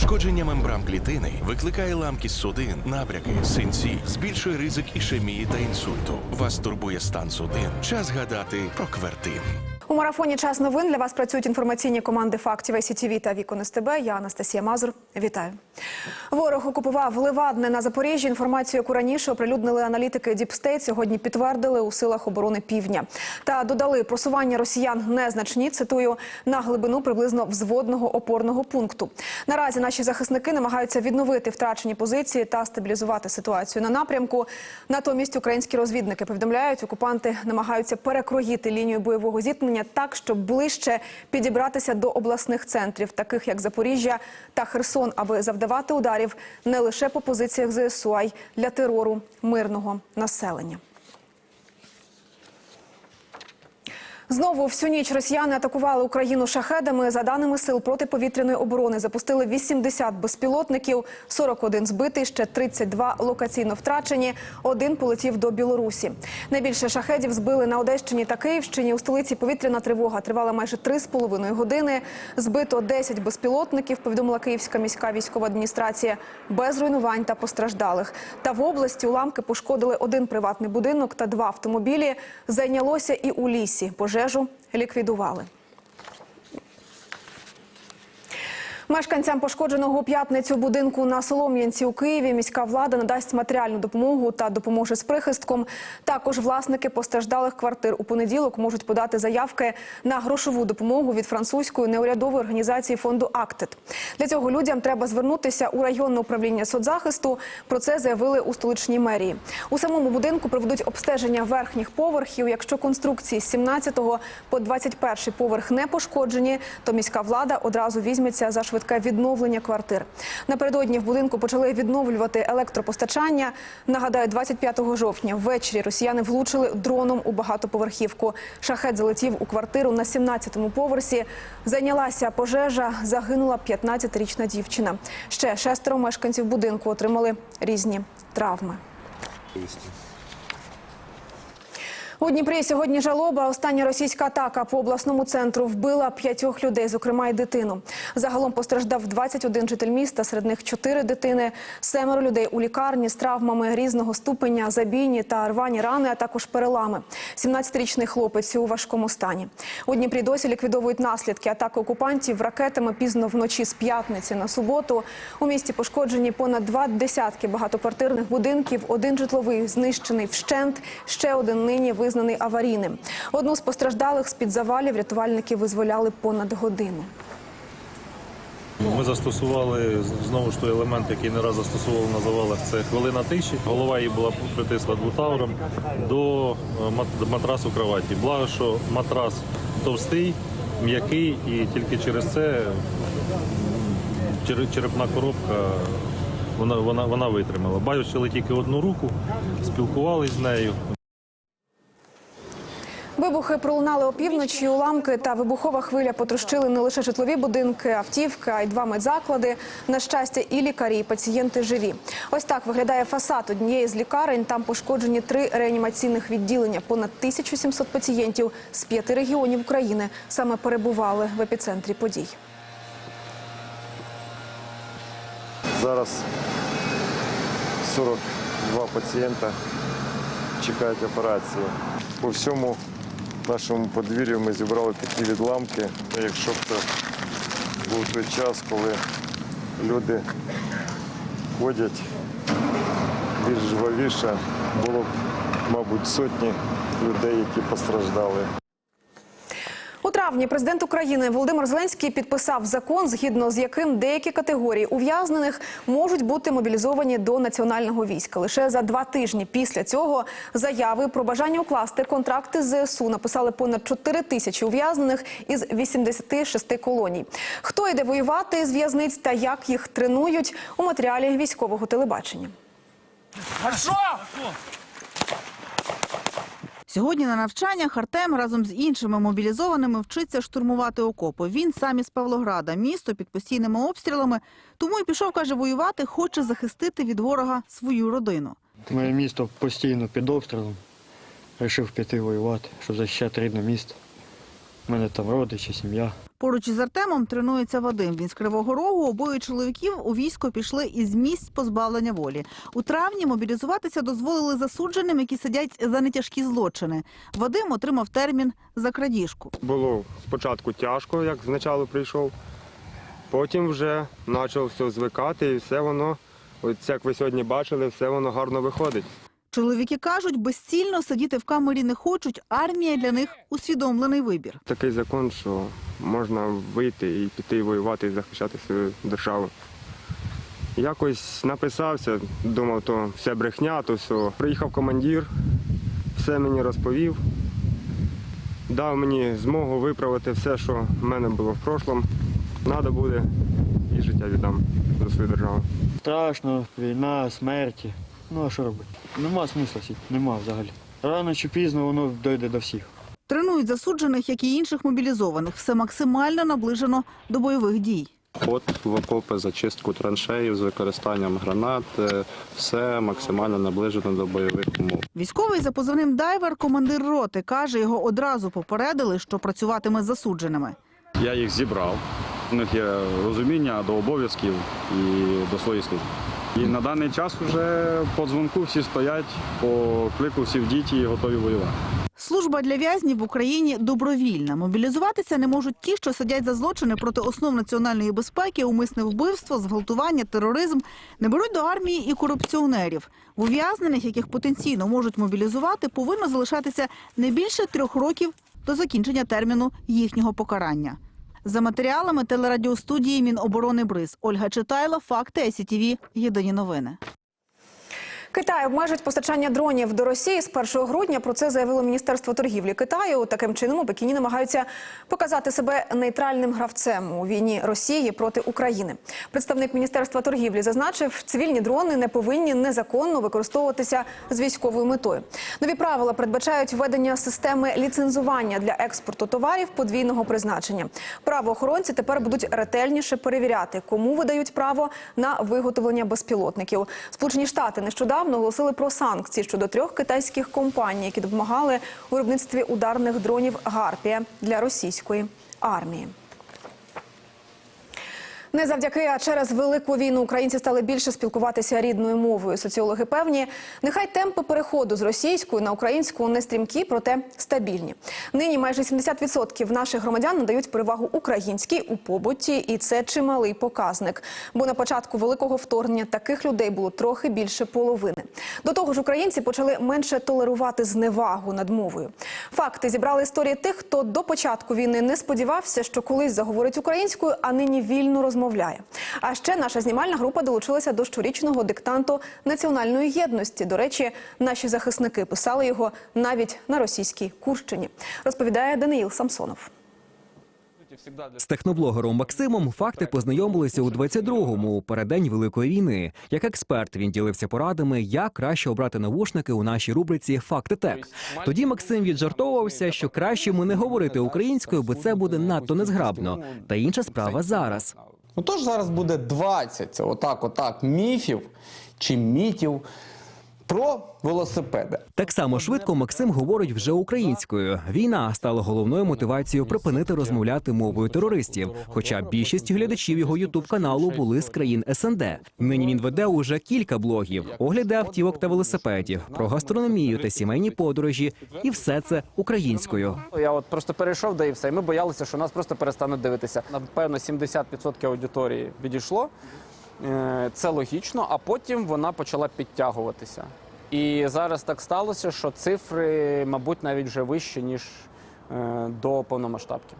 Пошкодження мембран клітини викликає ламкість судин, набряки, синці, збільшує ризик ішемії та інсульту. Вас турбує стан судин. Час гадати про квертин. У марафоні час новин для вас працюють інформаційні команди фактів СІТВ та Вікон СТБ. Я Анастасія Мазур. Вітаю. Ворог окупував Левадне на Запоріжжі. Інформацію, яку раніше оприлюднили аналітики Діпстейт, сьогодні підтвердили у силах оборони Півдня. Та додали просування росіян незначні. Цитую на глибину приблизно взводного опорного пункту. Наразі наші захисники намагаються відновити втрачені позиції та стабілізувати ситуацію на напрямку. Натомість українські розвідники повідомляють, окупанти намагаються перекроїти лінію бойового зіткнення так, щоб ближче підібратися до обласних центрів, таких як Запоріжжя та Херсон, аби завдавати ударів не лише по позиціях ЗСУ, а й для терору мирного населення. Знову всю ніч росіяни атакували Україну шахедами. За даними сил протиповітряної оборони, запустили 80 безпілотників, 41 збитий, ще 32 локаційно втрачені. Один полетів до Білорусі. Найбільше шахедів збили на Одещині та Київщині. У столиці повітряна тривога тривала майже 3,5 години. Збито 10 безпілотників. Повідомила Київська міська військова адміністрація без руйнувань та постраждалих. Та в області уламки пошкодили один приватний будинок та два автомобілі. Зайнялося і у лісі. Пожежу ліквідували. Мешканцям пошкодженого п'ятницю будинку на Солом'янці у Києві міська влада надасть матеріальну допомогу та допоможе з прихистком. Також власники постраждалих квартир у понеділок можуть подати заявки на грошову допомогу від французької неурядової організації фонду Актед. Для цього людям треба звернутися у районне управління соцзахисту. Про це заявили у столичній мерії. У самому будинку проведуть обстеження верхніх поверхів. Якщо конструкції з 17 по 21 поверх не пошкоджені, то міська влада одразу візьметься за швидке відновлення квартир. Напередодні в будинку почали відновлювати електропостачання. Нагадаю, 25 жовтня ввечері росіяни влучили дроном у багатоповерхівку. Шахет залетів у квартиру на 17-му поверсі. Зайнялася пожежа, загинула 15-річна дівчина. Ще шестеро мешканців будинку отримали різні травми. У Дніпрі сьогодні жалоба. Остання російська атака по обласному центру вбила п'ятьох людей, зокрема й дитину. Загалом постраждав 21 житель міста, серед них чотири дитини, семеро людей у лікарні з травмами різного ступеня, забійні та рвані рани, а також перелами. 17-річний хлопець у важкому стані. У Дніпрі досі ліквідовують наслідки атаки окупантів ракетами пізно вночі з п'ятниці на суботу. У місті пошкоджені понад два десятки багатоквартирних будинків. Один житловий знищений вщент, ще один нині визнаний аварійним. Одну з постраждалих з-під завалів рятувальники визволяли понад годину. Ми застосували знову ж той елемент, який не раз застосовували на завалах. Це хвилина тиші. Голова її була притисла двутавром до е, мат- матрасу кроваті. Благо, що матрас товстий, м'який, і тільки через це черепна коробка вона, вона, вона витримала. Бачили тільки одну руку, спілкувалися з нею. Вибухи пролунали опівночі. Уламки та вибухова хвиля потрощили не лише житлові будинки, автівки, а й два медзаклади. На щастя, і лікарі, і пацієнти живі. Ось так виглядає фасад однієї з лікарень. Там пошкоджені три реанімаційних відділення. Понад 1700 пацієнтів з п'яти регіонів України саме перебували в епіцентрі подій. Зараз 42 пацієнта чекають операції. По всьому нашому подвір'ю ми зібрали такі відламки. Якщо б це був той час, коли люди ходять більш жвавіше, було б, мабуть, сотні людей, які постраждали. Травні президент України Володимир Зеленський підписав закон, згідно з яким деякі категорії ув'язнених можуть бути мобілізовані до національного війська. Лише за два тижні після цього заяви про бажання укласти контракти з ЗСУ написали понад 4 тисячі ув'язнених із 86 колоній. Хто йде воювати з в'язниць та як їх тренують у матеріалі військового телебачення. Сьогодні на навчаннях Артем разом з іншими мобілізованими вчиться штурмувати окопи. Він сам із Павлограда, місто під постійними обстрілами. Тому і пішов, каже, воювати, хоче захистити від ворога свою родину. Моє місто постійно під обстрілом. Рішив піти воювати, щоб захищати рідне місто. У мене там родичі, сім'я. Поруч із Артемом тренується Вадим. Він з Кривого Рогу. Обоє чоловіків у військо пішли із місць позбавлення волі. У травні мобілізуватися дозволили засудженим, які сидять за нетяжкі злочини. Вадим отримав термін за крадіжку. Було спочатку тяжко, як спочатку прийшов. Потім вже почав все звикати і все воно, от як ви сьогодні бачили, все воно гарно виходить. Чоловіки кажуть, безцільно сидіти в камері не хочуть. Армія для них усвідомлений вибір. Такий закон, що можна вийти і піти воювати і захищати свою державу. Якось написався, думав, то все брехня, то все. Приїхав командир, все мені розповів, дав мені змогу виправити все, що в мене було в прошлому. Треба буде і життя віддам за свою державу. Страшно, війна, смерті. Ну а що робити? Нема смисла сидіти, нема взагалі. Рано чи пізно воно дойде до всіх. Тренують засуджених, як і інших мобілізованих. Все максимально наближено до бойових дій. Ход в окопи, зачистку траншеїв з використанням гранат, е, все максимально наближено до бойових умов. Військовий за позивним дайвер, командир роти, каже, його одразу попередили, що працюватиме з засудженими. Я їх зібрав. У них є розуміння до обов'язків і до своєї служби. І на даний час вже по дзвонку всі стоять, по клику всі в діті і готові воювати. Служба для в'язнів в Україні добровільна. Мобілізуватися не можуть ті, що сидять за злочини проти основ національної безпеки, умисне вбивство, зґвалтування, тероризм. Не беруть до армії і корупціонерів. Ув'язнених, яких потенційно можуть мобілізувати, повинно залишатися не більше трьох років до закінчення терміну їхнього покарання. За матеріалами телерадіостудії Міноборони Бриз Ольга Читайла, факти СІТІВІ, Єдині новини. Китай обмежить постачання дронів до Росії з 1 грудня. Про це заявило Міністерство торгівлі Китаю. Таким чином у Пекіні намагаються показати себе нейтральним гравцем у війні Росії проти України. Представник Міністерства торгівлі зазначив, цивільні дрони не повинні незаконно використовуватися з військовою метою. Нові правила передбачають введення системи ліцензування для експорту товарів подвійного призначення. Правоохоронці тепер будуть ретельніше перевіряти, кому видають право на виготовлення безпілотників. Сполучені Штати нещодавно оголосили про санкції щодо трьох китайських компаній, які допомагали у виробництві ударних дронів Гарпія для російської армії. Не завдяки, а через велику війну українці стали більше спілкуватися рідною мовою. Соціологи певні, нехай темпи переходу з російської на українську не стрімкі, проте стабільні. Нині майже 70% наших громадян надають перевагу українській у побуті, і це чималий показник. Бо на початку великого вторгнення таких людей було трохи більше половини. До того ж, українці почали менше толерувати зневагу над мовою. Факти зібрали історії тих, хто до початку війни не сподівався, що колись заговорить українською, а нині вільно розмовляє. А ще наша знімальна група долучилася до щорічного диктанту національної єдності. До речі, наші захисники писали його навіть на російській Курщині. Розповідає Даниїл Самсонов. З техноблогером Максимом факти познайомилися у 22-му, у переддень Великої війни. Як експерт він ділився порадами, як краще обрати навушники у нашій рубриці Факти Тек. Тоді Максим віджартовувався, що краще йому не говорити українською, бо це буде надто незграбно. Та інша справа зараз. Ну тож зараз буде 20, отак, отак, міфів чи мітів про велосипеди. Так само швидко Максим говорить вже українською. Війна стала головною мотивацією припинити розмовляти мовою терористів. Хоча більшість глядачів його ютуб каналу були з країн СНД. Нині він веде уже кілька блогів, огляди автівок та велосипедів, про гастрономію та сімейні подорожі, і все це українською. Я от просто перейшов, де і все. І ми боялися, що нас просто перестануть дивитися. Напевно, 70% аудиторії відійшло. Е, Це логічно, а потім вона почала підтягуватися. І зараз так сталося, що цифри, мабуть, навіть вже вищі, ніж е, до повномасштабки.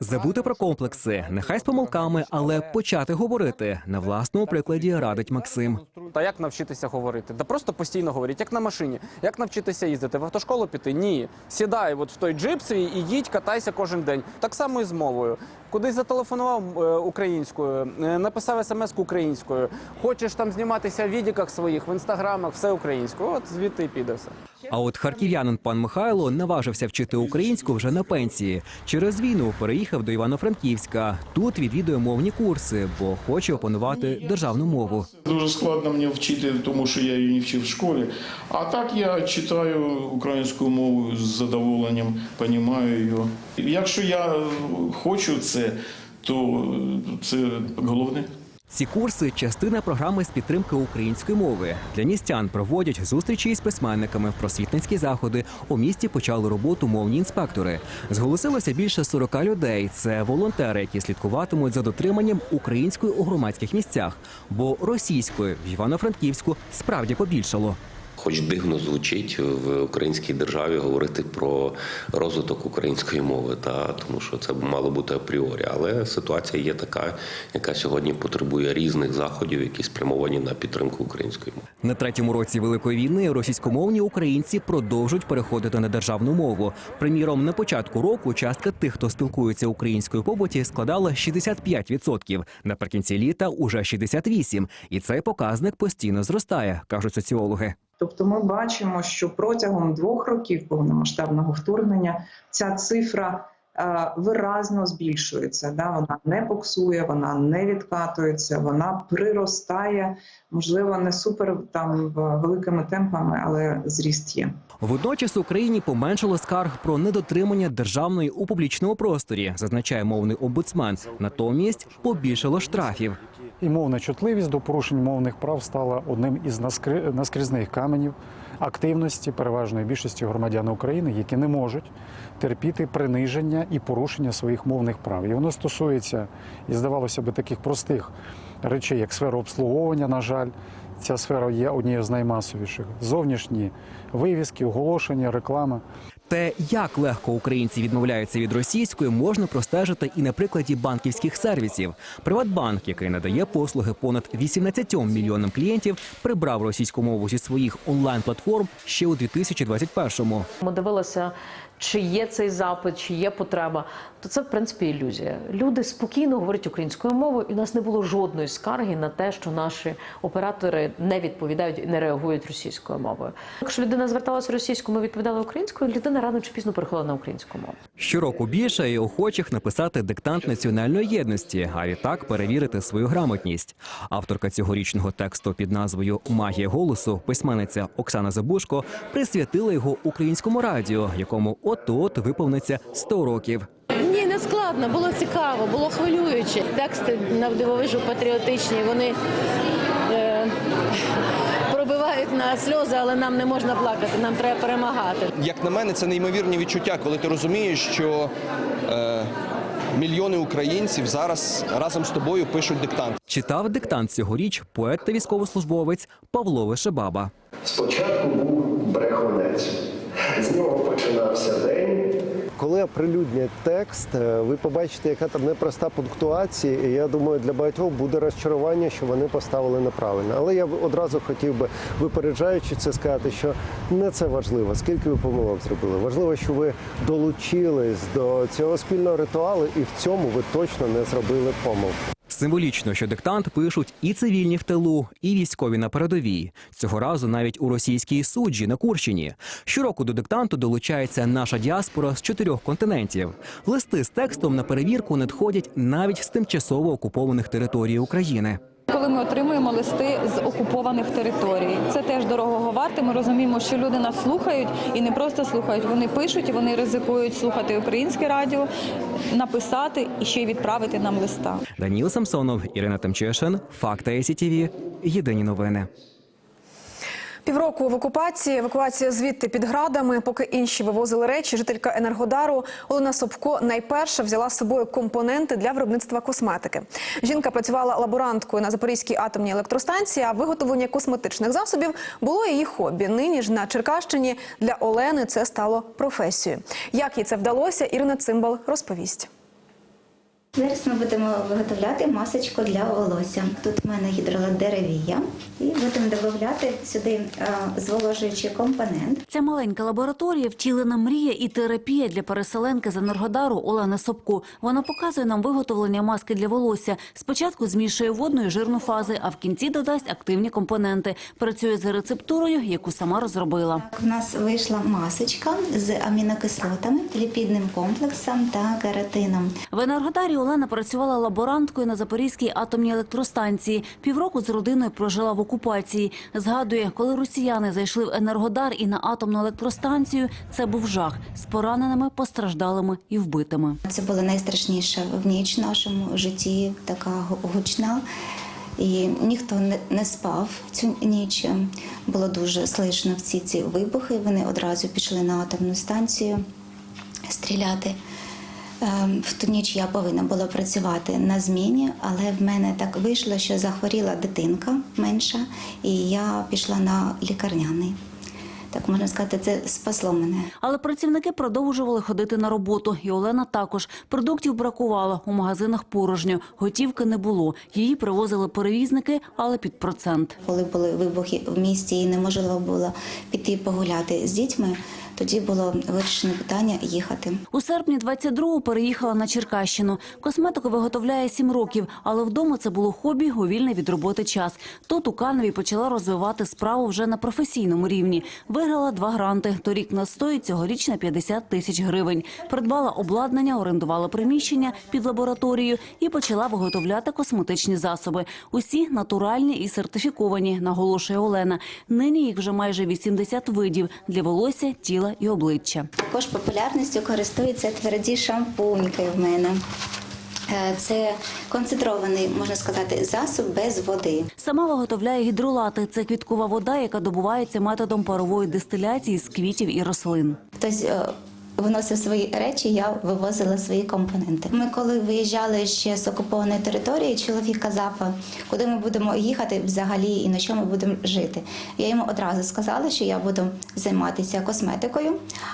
Забути про комплекси, нехай з помилками, але почати говорити на власному прикладі радить Максим. Та як навчитися говорити? Да просто постійно говоріть, як на машині. Як навчитися їздити? В автошколу піти? Ні. Сідай от в той джип свій і їдь, катайся кожен день. Так само і з мовою. Кудись зателефонував е, українською, е, написав смс українською. Хочеш там зніматися в відіках своїх, в інстаграмах, все українською. От звідти і піде все. А от харків'янин пан Михайло наважився вчити українську вже на пенсії. Через війну переїхав до Івано-Франківська. Тут відвідує мовні курси, бо хоче опанувати державну мову. Дуже складно мені вчити, тому що я її не вчив в школі. А так я читаю українську мову з задоволенням, розумію її. Якщо я хочу це, то це головне. Ці курси частина програми з підтримки української мови. Для містян проводять зустрічі із письменниками, просвітницькі заходи. У місті почали роботу мовні інспектори. Зголосилося більше 40 людей. Це волонтери, які слідкуватимуть за дотриманням української у громадських місцях, бо російської в Івано-Франківську справді побільшало. Хоч дивно звучить в українській державі говорити про розвиток української мови, та тому що це мало бути апріорі. Але ситуація є така, яка сьогодні потребує різних заходів, які спрямовані на підтримку української мови. На третьому році великої війни російськомовні українці продовжують переходити на державну мову. Приміром, на початку року частка тих, хто спілкується українською побуті, складала 65%. Наприкінці літа уже 68%. І цей показник постійно зростає, кажуть соціологи. Тобто ми бачимо, що протягом двох років повномасштабного вторгнення ця цифра е, виразно збільшується. Да? Вона не буксує, вона не відкатується, вона приростає, можливо, не супер там в- великими темпами, але зріст є. Водночас Україні поменшало скарг про недотримання державної у публічному просторі, зазначає мовний омбудсмен. Натомість побільшало штрафів. І мовна чутливість до порушень мовних прав стала одним із наскрізних каменів активності переважної більшості громадян України, які не можуть терпіти приниження і порушення своїх мовних прав. І воно стосується, і здавалося би, таких простих речей, як сфера обслуговування, на жаль. Ця сфера є однією з наймасовіших. Зовнішні вивіски, оголошення, реклама. Те, як легко українці відмовляються від російської, можна простежити і на прикладі банківських сервісів. Приватбанк, який надає послуги понад 18 мільйонам клієнтів, прибрав російську мову зі своїх онлайн-платформ ще у 2021-му. Ми дивилися, чи є цей запит, чи є потреба. То це в принципі ілюзія. Люди спокійно говорять українською мовою, і у нас не було жодної скарги на те, що наші оператори не відповідають і не реагують російською мовою. Якщо людина зверталася російською, ми відповідали українською. Людина рано чи пізно переходила на українську мову. Щороку більше і охочих написати диктант національної єдності, а відтак перевірити свою грамотність. Авторка цьогорічного тексту під назвою Магія голосу, письменниця Оксана Забушко, присвятила його українському радіо, якому от-от виповниться 100 років. Ні, не складно, було цікаво, було хвилююче. Тексти навдивовижу патріотичні, вони пробивають на сльози, але нам не можна плакати, нам треба перемагати. Як на мене, це неймовірні відчуття, коли ти розумієш, що е, мільйони українців зараз разом з тобою пишуть диктант. Читав диктант цьогоріч поет та військовослужбовець Павло Вишебаба. Спочатку був брехунець. З нього починався день. Коли оприлюднять текст, е, ви побачите, яка там непроста пунктуація, і я думаю, для багатьох буде розчарування, що вони поставили неправильно. Але я одразу хотів би, випереджаючи це, сказати, що не це важливо, скільки ви помилок зробили. Важливо, що ви долучились до цього спільного ритуалу, і в цьому ви точно не зробили помилку. Символічно, що диктант пишуть і цивільні в тилу, і військові на передовій. Цього разу навіть у російській суджі на Курщині. Щороку до диктанту долучається наша діаспора з чотирьох континентів. Листи з текстом на перевірку надходять навіть з тимчасово окупованих територій України. Коли ми отримуємо листи з окупованих територій, це теж дорогого варте. Ми розуміємо, що люди нас слухають і не просто слухають, вони пишуть і вони ризикують слухати українське радіо, написати і ще й відправити нам листа. Даніл Самсонов, Ірина Темчешин, Факта ЕСІТІВІ. Єдині новини. Півроку в окупації, евакуація звідти під градами. Поки інші вивозили речі, жителька Енергодару Олена Собко найперше взяла з собою компоненти для виробництва косметики. Жінка працювала лаборанткою на Запорізькій атомній електростанції. А виготовлення косметичних засобів було її хобі. Нині ж на Черкащині для Олени це стало професією. Як їй це вдалося, Ірина Цимбал розповість. Зараз ми будемо виготовляти масочку для волосся. Тут в мене гідродеревія і будемо додати сюди е, зволожуючий компонент. Ця маленька лабораторія втілена мрія і терапія для переселенки з Енергодару Олени Собко. Вона показує нам виготовлення маски для волосся. Спочатку змішує водну і жирну фази, а в кінці додасть активні компоненти. Працює за рецептурою, яку сама розробила. У нас вийшла масочка з амінокислотами, ліпідним комплексом та кератином. В Енергодарі Олена працювала лаборанткою на Запорізькій атомній електростанції. Півроку з родиною прожила в окупації. Згадує, коли росіяни зайшли в Енергодар і на атомну електростанцію, це був жах з пораненими, постраждалими і вбитими. Це була найстрашніша в ніч в нашому житті, така гучна. І ніхто не, спав цю ніч. Було дуже слишно всі ці вибухи. Вони одразу пішли на атомну станцію стріляти. Ем, В ту ніч я повинна була працювати на зміні, але в мене так вийшло, що захворіла дитинка менша, і я пішла на лікарняний. Так можна сказати, це спасло мене. Але працівники продовжували ходити на роботу. І Олена також. Продуктів бракувало, у магазинах порожньо, готівки не було. Її привозили перевізники, але під процент. Коли були вибухи в місті і неможливо було піти погуляти з дітьми, тоді було вирішено питання їхати. У серпні 22-го переїхала на Черкащину. Косметику виготовляє сім років, але вдома це було хобі у вільний від роботи час. Тут у Каневі почала розвивати справу вже на професійному рівні. Виграла два гранти. Торік на 100 і цьогоріч на 50 тисяч гривень. Придбала обладнання, орендувала приміщення під лабораторію і почала виготовляти косметичні засоби. Усі натуральні і сертифіковані, наголошує Олена. Нині їх вже майже 80 видів для волосся, тіла і обличчя. Також популярністю користуються тверді шампуньки в мене. Е, Це концентрований, можна сказати, засоб без води. Сама виготовляє гідролати. Це квіткова вода, яка добувається методом парової дистиляції з квітів і рослин. Хтось е, виносив свої речі, я вивозила свої компоненти. Ми коли виїжджали ще з окупованої території, чоловік казав, куди ми будемо їхати взагалі і на чому будемо жити. Я йому одразу сказала, що я буду займатися косметикою.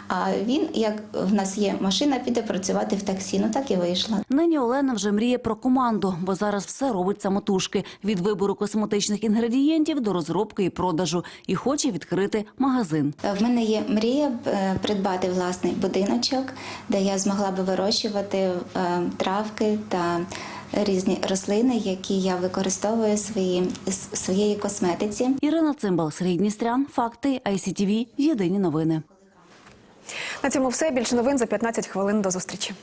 А він, як в нас є машина, піде працювати в таксі. Ну так і вийшло. Нині Олена вже мріє про команду, бо зараз все робить самотужки від вибору косметичних інгредієнтів до розробки і продажу, і хоче відкрити магазин. В мене є мрія е, придбати власний будиночок, де я змогла би вирощувати е, травки та різні рослини, які я використовую в своїй в своєї косметиці. Ірина Цимбал, Сергій Дністрян, факти ICTV, Єдині новини. На цьому все. Більше новин за 15 хвилин. До зустрічі.